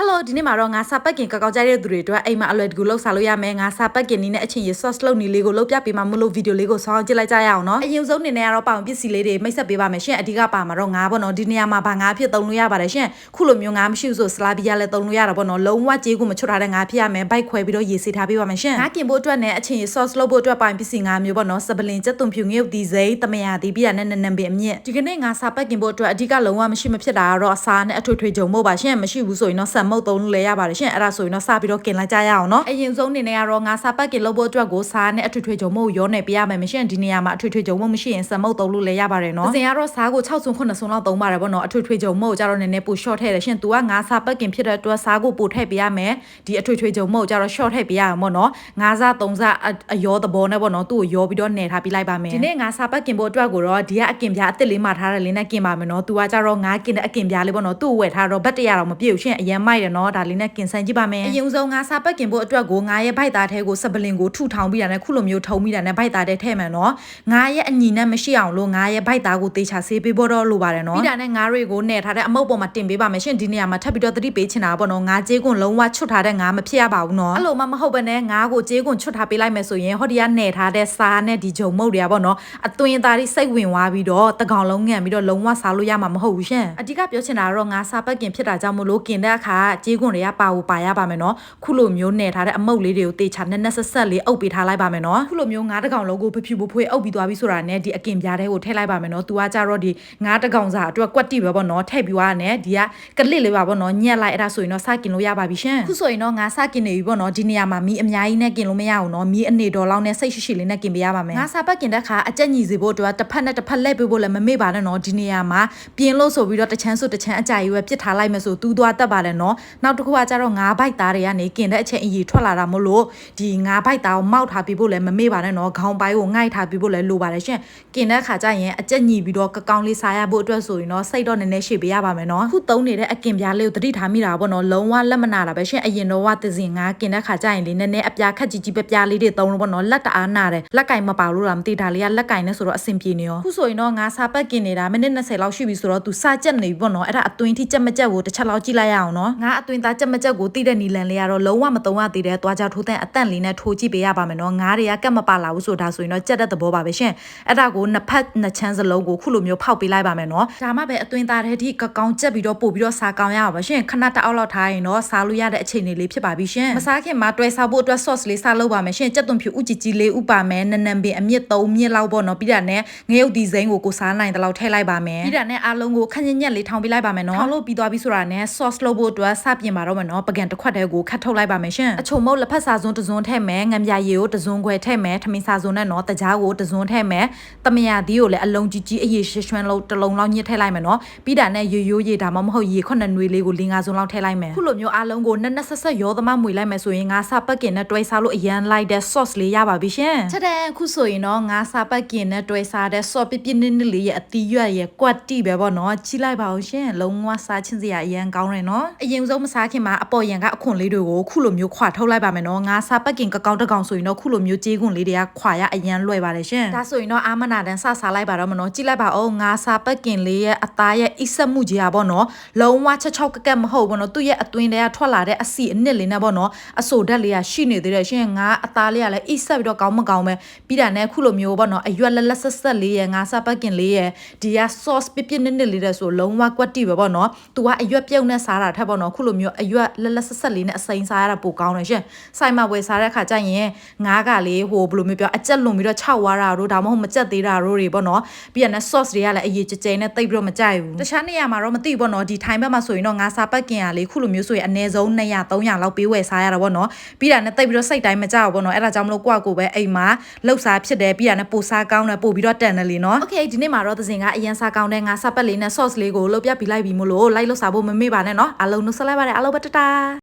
ဟယ်လိုဒီနေ့မှာတော့ငါစာပတ်ကင်ကောက်ကောက်ကြတဲ့သူတွေအတွက်အိမ်မှာအလွယ်တကူလှုပ်စားလို့ရမယ်ငါစာပတ်ကင်နည်းနဲ့အချင်းရ sauce လုပ်နေလေးကိုလုပ်ပြပေးမှာမလို့ဗီဒီယိုလေးကိုဆောင်းကြည့်လိုက်ကြရအောင်နော်အရင်ဆုံးအနေနဲ့ကတော့ပေါင်ပစ္စည်းလေးတွေမိတ်ဆက်ပေးပါမယ်ရှင်အဓိကပါမှာတော့ငါပေါ့နော်ဒီနေရာမှာဘာငါဖြစ်သုံးလို့ရပါတယ်ရှင်ခုလိုမျိုးငါမရှိဘူးဆိုစလာဘီယာလည်းသုံးလို့ရတာပေါ့နော်လုံးဝကြေးကိုမချွတ်ထားတဲ့ငါဖြစ်ရမယ်ဘိုက်ခွဲပြီးတော့ရေစေးထားပေးပါမယ်ရှင်ငါကင်ဖို့အတွက်နဲ့အချင်းရ sauce လုပ်ဖို့အတွက်ပေါင်ပစ္စည်းငါမျိုးပေါ့နော်စပလင်ချက်သွန်ဖြူငရုတ်ဒီစိမ့်တမယာဒီပြရနဲ့နနံပင်အမြင့်ဒီကနေ့ငါစာပတ်ကင်ဖို့အတွက်အဓိကလုံးဝမရှိမဖြစ်တာကတော့အစာနဲ့အထွေထွေဂျုံမို့ပါရှင်မရှိဘူးဆိုရင်တော့ဆန်မုတ်သုံးလို့လည်းရပါတယ်ရှင်အဲ့ဒါဆိုရင်တော့စပြီးတော့กินလိုက်ကြရအောင်နော်အရင်ဆုံးအနေနဲ့ကတော့ငါစာပတ်ကင်လုပ်ဖို့အတွက်ကိုစားနဲ့အထွေထွေဂျုံမို့ရောနေပေးရမယ်မရှိရင်ဒီနေရာမှာအထွေထွေဂျုံမို့မရှိရင်ဆန်မုတ်သုံးလို့လည်းရပါတယ်နော်အစဉ်ကတော့စားကို6ဆုံ9ဆုံလောက်သုံးပါတယ်ပေါ့နော်အထွေထွေဂျုံမို့ကြတော့နည်းနည်းပို short ထည့်တယ်ရှင် तू ကငါစာပတ်ကင်ဖြစ်တဲ့အတွက်စားကိုပိုထည့်ပေးရမယ်ဒီအထွေထွေဂျုံမို့ကြတော့ short ထည့်ပေးရမှာပေါ့နော်ငါစား3စားအရောသဘောနဲ့ပေါ့နော်သူ့ကိုရောပြီးတော့နယ်ထားပေးလိုက်ပါမယ်ဒီနေ့ငါစာပတ်ကင်ဖို့အတွက်ကိုတော့ဒီကအကင်ပြားအစ်စ်လေးမှထားတယ်လေးနဲ့ကင်ပါမယ်နော် तू ကကြတော့ငါကင်တဲ့အကင်ပြားလေးပေါ့နော်သူ့ကိုဝယ်ထားတော့ဘတ်တရတော့မပြည့်ဘူးရှင်အရင်မိုက် တယ်နော်ဒါလေးနဲ့ကင်ဆန်ကြည့်ပါမယ်အရင်ဆုံးငါစာပတ်ကင်ဖို့အတွက်ကိုငါရဲ့ဘိုက်သားထဲကိုစပလင်ကိုထုထောင်ပြီးတာနဲ့ခုလိုမျိုးထုံပြီးတာနဲ့ဘိုက်သားထဲထည့်မယ်နော်ငါရဲ့အညီနဲ့မရှိအောင်လို့ငါရဲ့ဘိုက်သားကိုတေချာဆေးပေးဖို့တော့လိုပါတယ်နော်ပြီးတာနဲ့ငါတွေကိုနဲ့ထားတဲ့အမုတ်ပေါ်မှာတင်ပေးပါမယ်ရှင်ဒီနေရာမှာထပ်ပြီးတော့သတိပေးချင်တာပေါ့နော်ငါကြေးကွန်လုံးဝချွတ်ထားတဲ့ငါမဖြစ်ရပါဘူးနော်အဲ့လိုမှမဟုတ်ဘဲနဲ့ငါကိုကြေးကွန်ချွတ်ထားပေးလိုက်မယ်ဆိုရင်ဟောဒီကနဲ့ထားတဲ့စားနဲ့ဒီဂျုံမုတ်တွေကပေါ့နော်အသွင်သားတွေစိတ်ဝင်သွားပြီးတော့တကောင်လုံးငံပြီးတော့လုံးဝစားလို့ရမှာမဟုတ်ဘူးရှင်အဓိကပြောချင်တာကတော့ငါစားပတ်ကင်ဖြစ်တာကြောင့်မလို့กินတဲ့အခါကြေးကွန်တွေကပါဝပါရပါမယ်နော်ခုလိုမျိုးနဲ့ထားတဲ့အမုတ်လေးတွေကိုတေချာနဲ့နဲ့ဆက်ဆက်လေးအုပ်ပေးထားလိုက်ပါမယ်နော်ခုလိုမျိုးငါးတကောင်လုံးကိုဖဖြူဖဖွေးအုပ်ပြီးသွားပြီဆိုတာနဲ့ဒီအကင်ပြားတဲ့ကိုထည့်လိုက်ပါမယ်နော်သူကကြတော့ဒီငါးတကောင်စာအတွက်ကွက်တိပဲပေါ့နော်ထည့်ပြီးသွားနဲ့ဒီကကလစ်လေးပါပေါ့နော်ညက်လိုက်အဲ့ဒါဆိုရင်တော့စกินလို့ရပါပြီရှင်ခုဆိုရင်တော့ငါစกินနေပြီပေါ့နော်ဒီနေရာမှာမီးအများကြီးနဲ့กินလို့မရအောင်နော်မီးအနေတော်လောက်နဲ့စိတ်ရှိရှိလေးနဲ့กินပေးရပါမယ်ငါစာပတ်กินတဲ့ခါအကြက်ညီစီဖို့အတွက်တစ်ဖက်နဲ့တစ်ဖက်လက်ပေးဖို့လည်းမမေ့ပါနဲ့နော်ဒီနေရာမှာပြင်းလို့ဆိုပြီးတော့တချမ်းဆိုတချမ်းအကြိုက်ရွယ်ပြစ်ထားလိုက်မယ်ဆိုတူးသွားတတ်ပါတယ် နော်နောက်တစ်ခုကကြတော့ငါးဘိုက်သားတွေကနေกินတဲ့အချိန်အကြီးထွက်လာတာမို့လို့ဒီငါးဘိုက်သားကိုမောက်ထားပြီးဖို့လည်းမမေ့ပါနဲ့နော်ခေါင်းပိုင်းကိုငိုက်ထားပြီးဖို့လည်းလိုပါတယ်ရှင်กินတဲ့ခါကျရင်အကြက်ညီပြီးတော့ကကောင်းလေးစားရဖို့အတွက်ဆိုရင်တော့စိတ်တော့နည်းနည်းရှေ့ပေးရပါမယ်နော်ခုသုံးနေတဲ့အကင်ပြားလေးကိုတတိထားမိတာပေါ့နော်လုံးဝလက်မနာတာပဲရှင်အရင်တော့ဝသစင်ငါกินတဲ့ခါကျရင်လေးနည်းနည်းအပြားခက်ကြီးကြီးပြပြလေးတွေသုံးလို့ပေါ့နော်လက်တအားနာတယ်လက်ကင်မပါလို့လားမသိတာလေးကလက်ကင်နဲ့ဆိုတော့အဆင်ပြေနေရောခုဆိုရင်တော့ငါစားပတ်กินနေတာမိနစ်20လောက်ရှိပြီဆိုတော့သူစားကြက်နေပြီပေါ့နော်အဲ့ဒါအသွင်ထိကြက်မကြက်ကိုတစ်ချက်လောက်ကြည့်လိုက်ရအောင်နော် ငါအသွင်သားကြက်မကြက်ကိုတိတဲ့နီလန်လေးကတော့လုံးဝမသုံးရသေးတဲ့သွားကြထိုးတဲ့အတန့်လေးနဲ့ထိုးကြည့်ပေးရပါမယ်နော်ငါတွေကကက်မပါလာဘူးဆိုတာဆိုရင်တော့ကြက်တဲ့သဘောပါပဲရှင်အဲ့ဒါကိုနှစ်ဖက်နှစ်ချမ်းစလုံးကိုခုလိုမျိုးဖောက်ပေးလိုက်ပါမယ်နော်ဒါမှပဲအသွင်သားတဲ့ဒီကကောင်းကြက်ပြီးတော့ပို့ပြီးတော့စားကောင်းရပါပါရှင်ခဏတအောက်လောက်ထားရင်တော့စားလို့ရတဲ့အခြေအနေလေးဖြစ်ပါပြီရှင်မစားခင်မှာတွဲစားဖို့အတွက် sauce လေးစားလုပ်ပါမယ်ရှင်ကြက်သွန်ဖြူဥကြည်ကြီးလေးဥပါမယ်နနံပင်အမြင့်3မြင့်လောက်ပေါ့နော်ပြီးတာနဲ့ငရုတ်ဒီဇိမ်းကိုကိုစားနိုင်တဲ့လောက်ထည့်လိုက်ပါမယ်ပြီးတာနဲ့အားလုံးကိုခက်ညက်ညက်လေးထောင်ပေးလိုက်ပါမယ်နော်ထောင်လို့ပြီးသွားပြီဆိုတာနဲ့ sauce လုပ်ဖို့အတွက်စပြင်ပါတော့မယ်နော်ပကံတစ်ခွက်တည်းကိုခတ်ထုတ်လိုက်ပါမယ်ရှင်အချုံမုတ်လက်ဖက်စာစွန်းတစ်စွန်းထည့်မယ်ငံပြရည်ကိုတစ်စွန်းခွဲထည့်မယ်ထမင်းစာစွန်းနဲ့နော်တကြားကိုတစ်စွန်းထည့်မယ်တမယာသီးကိုလည်းအလုံးကြီးကြီးအရေးရွှဲရွှဲလုံးတစ်လုံးလောက်ညှစ်ထည့်လိုက်မယ်နော်ပြီးတာနဲ့ရိုးရိုးရည်ဒါမှမဟုတ်ရေခွက်နဲ့နွေလေးကိုလင်းငါစွန်းလောက်ထည့်လိုက်မယ်ခုလိုမျိုးအားလုံးကိုနက်နက်ဆက်ဆက်ရောသမမွေလိုက်မယ်ဆိုရင်ငါစပတ်ကင်နဲ့တွဲစားလို့အရန်လိုက်တဲ့ sauce လေးရပါပြီရှင်ချက်တဲ့ခုဆိုရင်တော့ငါစပတ်ကင်နဲ့တွဲစားတဲ့ sauce ပြပြနစ်နစ်လေးရဲ့အတီးရွက်ရဲ့ကွက်တိပဲပေါ့နော်ကြီးလိုက်ပါအောင်ရှင်လုံးဝစားချင်းစရာအရန်ကောင်းတယ်နော်အရင်ဆုံးမစားခင်မှာအပေါ်ရန်ကအခွန်လေးတွေကိုခုလိုမျိုးခွာထုတ်လိုက်ပါမယ်နော်ငါစပတ်ကင်ကကောက်တကောင်ဆိုရင်တော့ခုလိုမျိုးကြေးခွန်လေးတွေကခွာရအရန်လွယ်ပါတယ်ရှင်ဒါဆိုရင်တော့အာမနာတန်စစားလိုက်ပါတော့မနော်ကြည့်လိုက်ပါအောင်ငါစပတ်ကင်လေးရဲ့အသားရဲ့အိဆက်မှုကြီးอ่ะပေါ့နော်လုံးဝချက်ချောက်ကကက်မဟုတ်ဘူးနော်သူ့ရဲ့အတွင်းတွေကထွက်လာတဲ့အစီအနစ်လေးနဲ့ပေါ့နော်အဆိုဓာတ်လေးကရှိနေသေးတယ်ရှင်ငါအသားလေးကလည်းအိဆက်ပြီးတော့ကောင်းမကောင်းပဲပြီးတာနဲ့ခုလိုမျိုးပေါ့နော်အရွက်လက်လက်ဆက်ဆက်လေးရဲ့ငါစပတ်ကင်လေးရဲ့ဒီက sauce ပြပြနစ်နစ်လေးတဲ့ဆိုလုံးဝကွက်တိပဲပေါ့နော်သူကအရွက်ပြုတ်နဲ့စားတာထက်ပေါ့နော်တော့ခုလိုမျိုးအရွက်လက်လက်ဆက်ဆက်လေးနဲ့အစိမ်းစားရတာပိုကောင်းတယ်ရှင်ဆိုင်မှာဝယ်စားတဲ့အခါကျရင်ငါးကလေးဟိုဘယ်လိုမျိုးပြောအကြက်လွန်ပြီးတော့ခြောက်သွားတာတို့ဒါမှမဟုတ်မကြက်သေးတာတို့တွေပေါ့နော်ပြီးရတဲ့ sauce တွေကလည်းအရေးကြကြဲနဲ့တိတ်ပြီးတော့မကြိုက်ဘူးတခြားနေရာမှာတော့မသိဘူးပေါ့နော်ဒီ time ဘက်မှာဆိုရင်တော့ငါးစားပတ်กินရလေးခုလိုမျိုးဆိုရင်အနည်းဆုံး200 300လောက်ပေးဝယ်စားရတာပေါ့နော်ပြီးတာနဲ့တိတ်ပြီးတော့စိတ်တိုင်းမကြဘူးပေါ့နော်အဲ့ဒါကြောင့်မလို့ကိုယ့်ကိုပဲအိမ်မှာလှုပ်စားဖြစ်တယ်ပြီးတာနဲ့ပိုစားကောင်းတယ်ပို့ပြီးတော့တန်တယ်လေနော် Okay ဒီနေ့မှာတော့သစင်ကအရင်စားကောင်းတဲ့ငါးစားပတ်လေးနဲ့ sauce လေးကိုလှုပ်ပြပြီးလိုက်ပြီးမို့လို့လိုက်လှုပ်စားဖို့မမေ့ပါနဲ့နော်အလုံးနှုတ် সালাম আর আলো বাটাটা